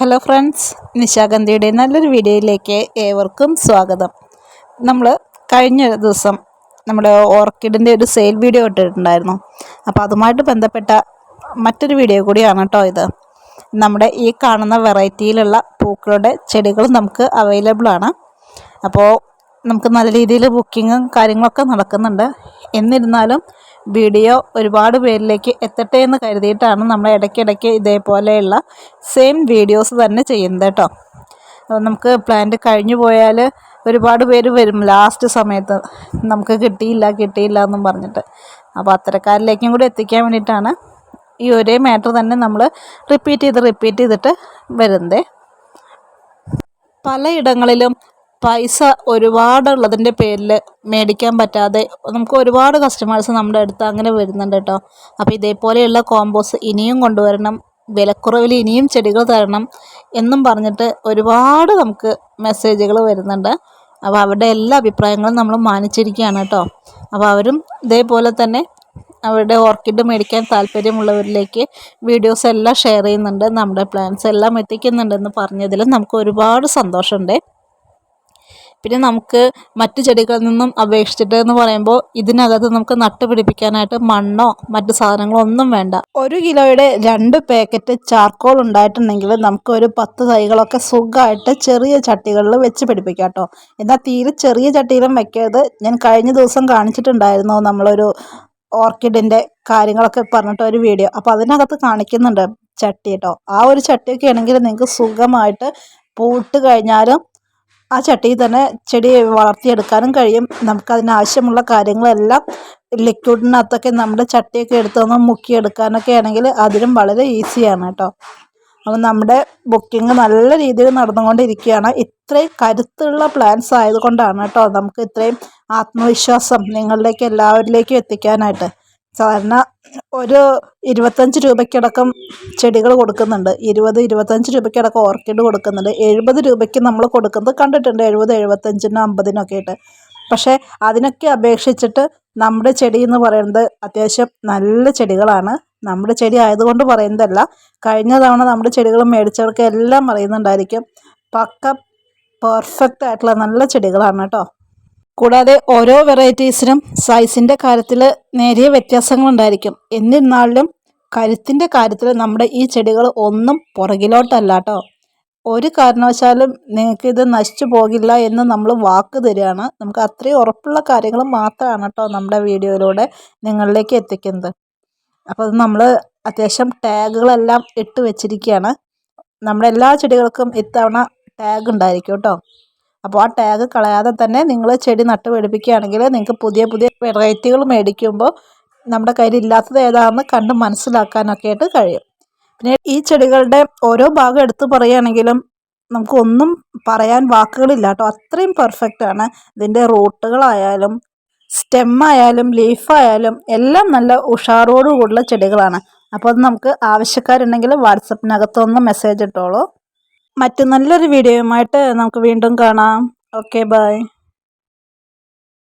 Hello friends നിശാഗന്ധിയുടെ നല്ലൊരു വീഡിയോയിലേക്ക് ഏവർക്കും സ്വാഗതം. നമ്മൾ കഴിഞ്ഞ ദിവസം നമ്മുടെ ഓർക്കിഡിന്റെ ഒരു സെയിൽ വീഡിയോ ഇട്ടിട്ടുണ്ടായിരുന്നു. അപ്പോൾ അതുമായിട്ട് ബന്ധപ്പെട്ട മറ്റൊരു വീഡിയോ കൂടിയാണ് കേട്ടോ ഇത്. നമ്മുടെ ഈ കാണുന്ന വെറൈറ്റിയിലുള്ള പൂക്കളുടെ ചെടികളും നമുക്ക് അവൈലബിൾ ആണ്. അപ്പോൾ നമുക്ക് നല്ല രീതിയിൽ ബുക്കിങ്ങും കാര്യങ്ങളൊക്കെ നടക്കുന്നുണ്ട്. എന്നിരുന്നാലും വീഡിയോ ഒരുപാട് പേരിലേക്ക് എത്തട്ടെ എന്ന് കരുതിയിട്ടാണ് നമ്മൾ ഇടയ്ക്കിടയ്ക്ക് ഇതേപോലെയുള്ള സെയിം വീഡിയോസ് തന്നെ ചെയ്യുന്നത് കേട്ടോ. നമുക്ക് പ്ലാന്റ് കഴിഞ്ഞു പോയാൽ ഒരുപാട് പേര് വരും. ലാസ്റ്റ് സമയത്ത് നമുക്ക് കിട്ടിയില്ല കിട്ടിയില്ല എന്നും പറഞ്ഞിട്ട്. അപ്പോൾ അത്തരക്കാരിലേക്കും കൂടി എത്തിക്കാൻ വേണ്ടിയിട്ടാണ് ഈ ഒരേ മാറ്റർ തന്നെ നമ്മൾ റിപ്പീറ്റ് ചെയ്ത് റിപ്പീറ്റ് ചെയ്തിട്ട് വരുന്നത്. പലയിടങ്ങളിലും പൈസ ഒരുപാടുള്ളതിന്റെ പേരിൽ മേടിക്കാൻ പറ്റാതെ നമുക്ക് ഒരുപാട് കസ്റ്റമേഴ്സ് നമ്മുടെ അടുത്ത് അങ്ങനെ വരുന്നുണ്ട് കേട്ടോ അപ്പോൾ ഇതേപോലെയുള്ള കോമ്പോസ് ഇനിയും കൊണ്ടുവരണം വിലക്കുറവിൽ ഇനിയും ചെടികൾ തരണം എന്നും പറഞ്ഞിട്ട് ഒരുപാട് നമുക്ക് മെസ്സേജുകൾ വരുന്നുണ്ട്. അപ്പോൾ അവരുടെ എല്ലാ അഭിപ്രായങ്ങളും നമ്മൾ മാനിച്ചിരിക്കുകയാണ് കേട്ടോ അപ്പോൾ അവരും ഇതേപോലെ തന്നെ അവരുടെ ഓർക്കിഡ് മേടിക്കാൻ താല്പര്യമുള്ളവരിലേക്ക് വീഡിയോസ് എല്ലാം ഷെയർ ചെയ്യുന്നുണ്ട് നമ്മുടെ പ്ലാൻസ് എല്ലാം എത്തിക്കുന്നുണ്ടെന്ന് പറഞ്ഞതിൽ നമുക്ക് ഒരുപാട് സന്തോഷമുണ്ട്. പിന്നെ നമുക്ക് മറ്റു ചെടികളിൽ നിന്നും അപേക്ഷിച്ചിട്ട് എന്ന് പറയുമ്പോൾ ഇതിനകത്ത് നമുക്ക് നട്ടുപിടിപ്പിക്കാനായിട്ട് മണ്ണോ മറ്റു സാധനങ്ങളോ ഒന്നും വേണ്ട. ഒരു കിലോയുടെ രണ്ട് പാക്കറ്റ് ചാർക്കോൾ ഉണ്ടായിട്ടുണ്ടെങ്കിൽ നമുക്ക് ഒരു പത്ത് തൈകളൊക്കെ സുഖമായിട്ട് ചെറിയ ചട്ടികളിൽ വെച്ച് പിടിപ്പിക്കാം കേട്ടോ. എന്നാൽ തീരെ ചെറിയ ചട്ടിയിലും വെക്കരുത്. ഞാൻ കഴിഞ്ഞ ദിവസം കാണിച്ചിട്ടുണ്ടായിരുന്നു നമ്മളൊരു ഓർക്കിഡിന്റെ കാര്യങ്ങളൊക്കെ പറഞ്ഞിട്ട് ഒരു വീഡിയോ. അപ്പോൾ അതിനകത്ത് കാണിക്കുന്നുണ്ട് ചട്ടി കേട്ടോ. ആ ഒരു ചട്ടിയൊക്കെ ആണെങ്കിൽ നിങ്ങൾക്ക് സുഖമായിട്ട് പൂട്ട് കഴിഞ്ഞാലും ആ ചട്ടിയിൽ തന്നെ ചെടി വളർത്തിയെടുക്കാനും കഴിയും. നമുക്കതിനാവശ്യമുള്ള കാര്യങ്ങളെല്ലാം ലിക്വിഡിനകത്തൊക്കെ നമ്മുടെ ചട്ടിയൊക്കെ എടുത്തൊന്ന് മുക്കിയെടുക്കാനൊക്കെ ആണെങ്കിൽ അതിലും വളരെ ഈസിയാണ് കേട്ടോ. അപ്പം നമ്മുടെ ബുക്കിംഗ് നല്ല രീതിയിൽ നടന്നുകൊണ്ടിരിക്കുകയാണ്. ഇത്രയും കരുത്തുള്ള പ്ലാൻസ് ആയതുകൊണ്ടാണ് കേട്ടോ നമുക്ക് ഇത്രയും ആത്മവിശ്വാസം നിങ്ങളിലേക്ക് എല്ലാവരിലേക്കും എത്തിക്കാനായിട്ട്. സാധാരണ ഒരു ഇരുപത്തഞ്ച് രൂപയ്ക്കടക്കം ചെടികൾ കൊടുക്കുന്നുണ്ട്. ഇരുപത് ഇരുപത്തഞ്ച് രൂപയ്ക്കടക്കം ഓർക്കിഡ് കൊടുക്കുന്നുണ്ട്. എഴുപത് രൂപയ്ക്ക് നമ്മൾ കൊടുക്കുന്നത് കണ്ടിട്ടുണ്ട്. എഴുപത് എഴുപത്തഞ്ചിനും അമ്പതിനൊക്കെ ആയിട്ട്. പക്ഷേ അതിനൊക്കെ അപേക്ഷിച്ചിട്ട് നമ്മുടെ ചെടി എന്ന് പറയുന്നത് അത്യാവശ്യം നല്ല ചെടികളാണ്. നമ്മുടെ ചെടി ആയതുകൊണ്ട് പറയുന്നതല്ല. കഴിഞ്ഞ തവണ നമ്മുടെ ചെടികൾ മേടിച്ചവർക്ക് എല്ലാം അറിയുന്നുണ്ടായിരിക്കും. പക്ക പെർഫെക്റ്റ് ആയിട്ടുള്ള നല്ല ചെടികളാണ് കേട്ടോ. കൂടാതെ ഓരോ വെറൈറ്റീസിനും സൈസിന്റെ കാര്യത്തിൽ നേരിയ വ്യത്യാസങ്ങളുണ്ടായിരിക്കും. എന്നിരുന്നാലും കരുത്തിന്റെ കാര്യത്തിൽ നമ്മുടെ ഈ ചെടികൾ ഒന്നും പുറകിലോട്ടല്ല കേട്ടോ ഒരു കാരണവശാലും നിങ്ങൾക്ക് ഇത് നശിച്ചു പോകില്ല എന്ന് നമ്മൾ വാക്ക് തരികയാണ്. നമുക്ക് അത്രയും ഉറപ്പുള്ള കാര്യങ്ങൾ മാത്രമാണ് കേട്ടോ നമ്മുടെ വീഡിയോയിലൂടെ നിങ്ങളിലേക്ക് എത്തിക്കുന്നത്. അപ്പോൾ അത് നമ്മൾ അത്യാവശ്യം ടാഗുകളെല്ലാം ഇട്ട് വെച്ചിരിക്കുകയാണ്. നമ്മുടെ എല്ലാ ചെടികൾക്കും ഇത്തവണ ടാഗ് ഉണ്ടായിരിക്കും കേട്ടോ. അപ്പോൾ ആ ടാഗ് കളയാതെ തന്നെ നിങ്ങൾ ചെടി നട്ട് പിടിപ്പിക്കുകയാണെങ്കിൽ നിങ്ങൾക്ക് പുതിയ പുതിയ വെറൈറ്റികൾ മേടിക്കുമ്പോൾ നമ്മുടെ കയ്യിൽ ഇല്ലാത്തത് ഏതാണെന്ന് കണ്ട് മനസ്സിലാക്കാനൊക്കെ ആയിട്ട് കഴിയും. പിന്നെ ഈ ചെടികളുടെ ഓരോ ഭാഗം എടുത്തു പറയുകയാണെങ്കിലും നമുക്കൊന്നും പറയാൻ വാക്കുകളില്ല കേട്ടോ. അത്രയും പെർഫെക്റ്റ് ആണ്. ഇതിന്റെ റൂട്ടുകളായാലും സ്റ്റെമ്മായാലും ലീഫായാലും എല്ലാം നല്ല ഉഷാറോടുകൂടിയുള്ള ചെടികളാണ്. അപ്പോൾ അത് നമുക്ക് ആവശ്യക്കാരുണ്ടെങ്കിൽ വാട്സപ്പിനകത്തൊന്ന് മെസ്സേജ് ഇട്ടോളൂ. മറ്റു നല്ലൊരു വീഡിയോയുമായിട്ട് നമുക്ക് വീണ്ടും കാണാം. Okay bye